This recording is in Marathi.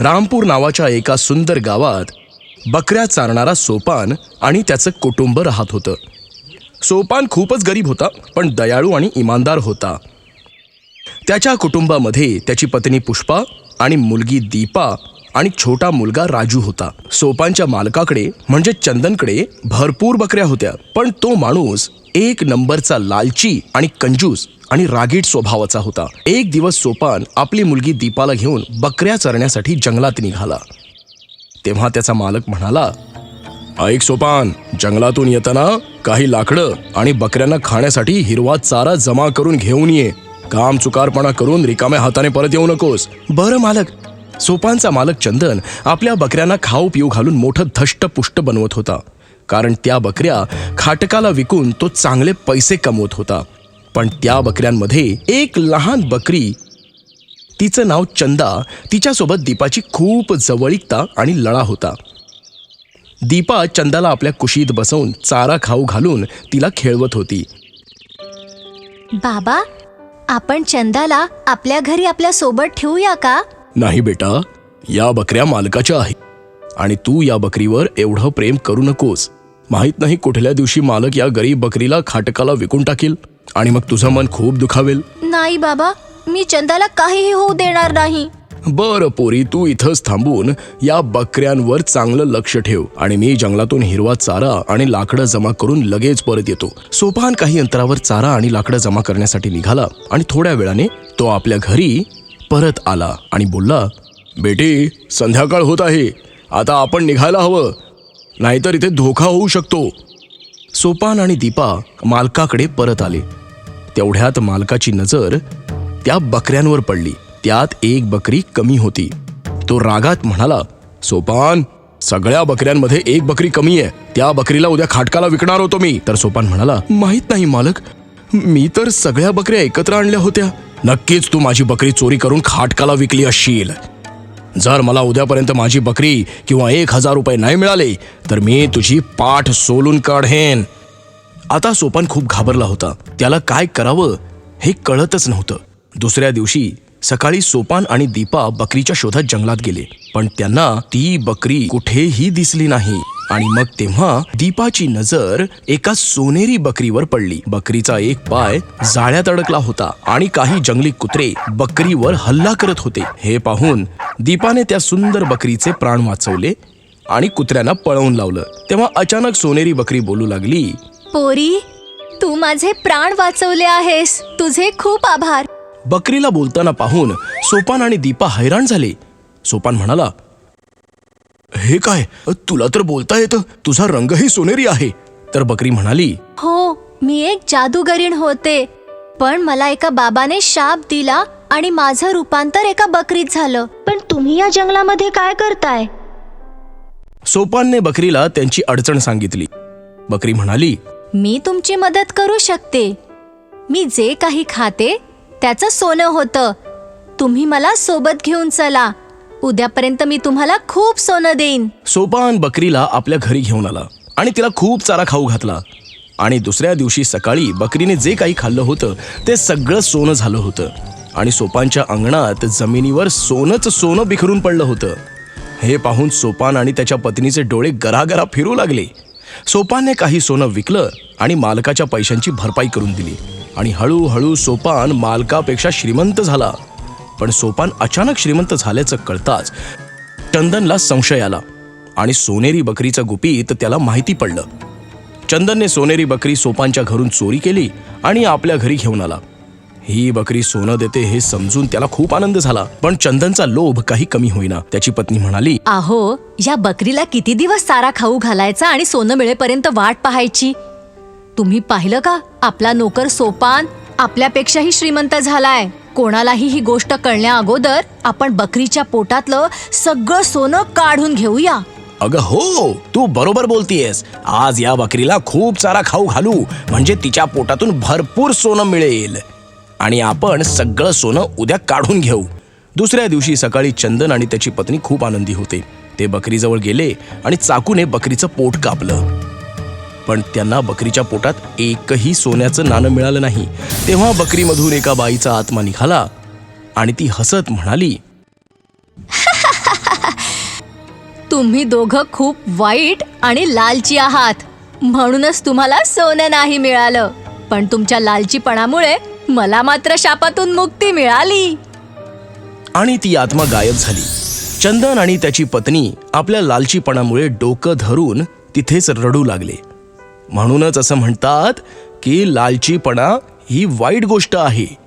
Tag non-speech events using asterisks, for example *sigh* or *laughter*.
रामपूर नावाच्या एका सुंदर गावात बकऱ्या चारणारा सोपान आणि त्याचं कुटुंब राहत होतं. सोपान खूपच गरीब होता पण दयाळू आणि इमानदार होता. त्याच्या कुटुंबामध्ये त्याची पत्नी पुष्पा आणि मुलगी दीपा आणि छोटा मुलगा राजू होता. सोपानच्या मालकाकडे म्हणजे चंदनकडे भरपूर बकऱ्या होत्या पण तो माणूस एक नंबरचा लालची आणि कंजूस आणि रागीट स्वभावाचा होता. एक दिवस सोपान आपली मुलगी दीपाला घेऊन बकऱ्या चरण्यासाठी जंगलात निघाला. तेव्हा त्याचा मालक म्हणाला ऐक सोपान जंगलातून येताना काही लाकडं आणि बकऱ्यांना खाण्यासाठी हिरवा चारा जमा करून घेऊन ये. काम चुकारपणा करून रिकाम्या हाताने परत येऊ नकोस. बरं मालक. सोपानचा मालक चंदन आपल्या बकऱ्यांना खाऊ पिऊ घालून मोठं धष्ट पुष्ट बनवत होता. कारण त्या बकऱ्या खाटकाला विकून तो चांगले पैसे कमवत होता. पण त्या बकऱ्यांमध्ये एक लहान बकरी तिचं नाव चंदा तिच्यासोबत दीपाची खूप जवळीकता आणि लळा होता. दीपा चंदाला आपल्या कुशीत बसवून चारा खाऊ घालून तिला खेळवत होती. बाबा आपण चंदाला आपल्या घरी आपल्यासोबत ठेवूया का? नाही बेटा या बकऱ्या मालकाच्या आहेत आणि तू या बकरीवर एवढं प्रेम करू नकोस. माहीत नाही कुठल्या दिवशी मालक या गरीब बकरीला खाटकाला विकून टाकील आणि मग तुझं मन खूप दुखावेल. नाही बाबा मी चंदाला काहीही होऊ देणार नाही. बरं पोरी तू इथंच थांबून या बकऱ्यांवर चांगलं लक्ष ठेव आणि मी जंगलातून हिरवा चारा आणि लाकडं जमा करून लगेच परत येतो. सोपान काही अंतरावर चारा आणि लाकडं जमा करण्यासाठी निघाला आणि थोड्या वेळाने तो आपल्या घरी परत आला आणि बोलला बेटी संध्याकाळ होत आहे. आता आपण निघायला हवं. नाहीतर इथे धोका होऊ शकतो. सोपान आणि दीपा मालकाकडे परत आले. तेवढ्यात मालकाची नजर त्या बकऱ्यांवर पडली. त्यात एक बकरी कमी होती. तो रागात म्हणाला सोपान सगळ्या बकऱ्यांमध्ये एक बकरी कमी आहे. त्या बकरीला उद्या खाटकाला विकणार होतो मी. तर सोपान म्हणाला माहीत नाही मालक मी तर सगळ्या बकऱ्या एकत्र आणल्या होत्या. नक्कीच तू माझी बकरी चोरी करून खाटकाला विकली असशील. जर मला उद्यापर्यंत माझी बकरी किंवा एक हजार रुपये नाही मिळाले तर मी तुझी पाठ सोलून काढेन. आता सोपान खूप घाबरला होता. त्याला काय करावं हे कळतच नव्हतं. दुसऱ्या दिवशी सकाळी सोपान आणि दीपा बकरीच्या शोधात जंगलात गेले पण त्यांना ती बकरी कुठेही दिसली नाही. आणि मग तेव्हा दीपाची नजर एका सोनेरी बकरीवर पडली. बकरीचा एक पाय जाळ्यात अडकला होता आणि काही जंगली कुत्रे बकरीवर हल्ला करत होते. हे पाहून दीपाने त्या सुंदर बकरीचे प्राण वाचवले आणि कुत्र्यांना पळवून लावलं. तेव्हा अचानक सोनेरी बकरी बोलू लागली पोरी तू माझे प्राण वाचवले आहेस. तुझे खूप आभार. बकरीला बोलताना पाहून सोपान आणि दीपा हैराण झाले. सोपान म्हणाला हे काय? तुला तर बोलता येतं. तुझा रंगही सोनेरी आहे. तर बकरी म्हणाली हो मी एक जादूगरीण होते. पण मला एका बाबाने शाप दिला आणि माझं रूपांतर एका बकरीत झालं. पण तुम्ही या जंगलामध्ये काय करताय? सोपानने बकरीला त्यांची अडचण सांगितली. बकरी म्हणाली मी तुमची मदत करू शकते. मी जे काही खाते त्याचं सोनं होतं. तुम्ही मला सोबत घेऊन चला. उद्यापर्यंत मी तुम्हाला खूप सोनं देईन. सोपान बकरीला आपल्या घरी घेऊन आला आणि तिला खूप चारा खाऊ घातला. आणि दुसऱ्या दिवशी सकाळी बकरीने जे काही खाल्लं होतं ते सगळं सोनं झालं होतं. आणि सोपानच्या अंगणात जमिनीवर सोनंच सोनं बिखरून पडलं होतं. हे पाहून सोपान आणि त्याच्या पत्नीचे डोळे गरागरा फिरू लागले. सोपानने काही सोनं विकलं आणि मालकाच्या पैशांची भरपाई करून दिली. आणि हळूहळू सोपान मालकापेक्षा श्रीमंत झाला. पण सोपान अचानक श्रीमंत झाल्याचं कळताच चंदनला संशय आला आणि सोनेरी बकरीचं गुपित त्याला माहिती पडलं. चंदनने सोनेरी बकरी सोपानच्या घरून चोरी केली आणि आपल्या घरी घेऊन आला. ही बकरी सोनं देते हे समजून त्याला खूप आनंद झाला पण चंदनचा लोभ काही कमी होईना. त्याची पत्नी म्हणाली आहो या बकरीला किती दिवस चारा खाऊ घालायचा आणि सोनं मिळेपर्यंत वाट पाहायची? तुम्ही पाहिलं का? आपला नोकर सोपान आपल्यापेक्षाही श्रीमंत झालाय. कोणालाही ही गोष्ट कळण्या अगोदर आपण बकरीच्या पोटातलं सगळं सोनं काढून घेऊया. अगं हो तू बरोबर बोलतीयस. आज या बकरीला खूप सारा खाऊ घालू म्हणजे तिच्या पोटातून भरपूर सोनं मिळेल. आणि आपण सगळं सोनं उद्या काढून घेऊ. दुसऱ्या दिवशी सकाळी चंदन आणि त्याची पत्नी खूप आनंदी होते. ते बकरीजवळ गेले आणि चाकूने बकरीचं पोट कापलं. पण त्यांना बकरीच्या पोटात एकही सोन्याचं नाणं मिळालं नाही. तेव्हा बकरीमधून एका बाईचा आत्मा निघाला आणि ती हसत म्हणाली *laughs* तुम्ही दोघं खूप वाईट आणि लालची आहात. म्हणूनच तुम्हाला सोनं नाही मिळालं. पण तुमच्या लालचीपणामुळे मला मात्र शापातून मुक्ती मिळाली. आणि ती आत्मा गायब झाली. चंदन आणि त्याची पत्नी आपल्या लालचीपणामुळे डोकं धरून तिथेच रडू लागले. म्हणूनच असं म्हणतात की लालचीपणा ही वाईट गोष्ट आहे.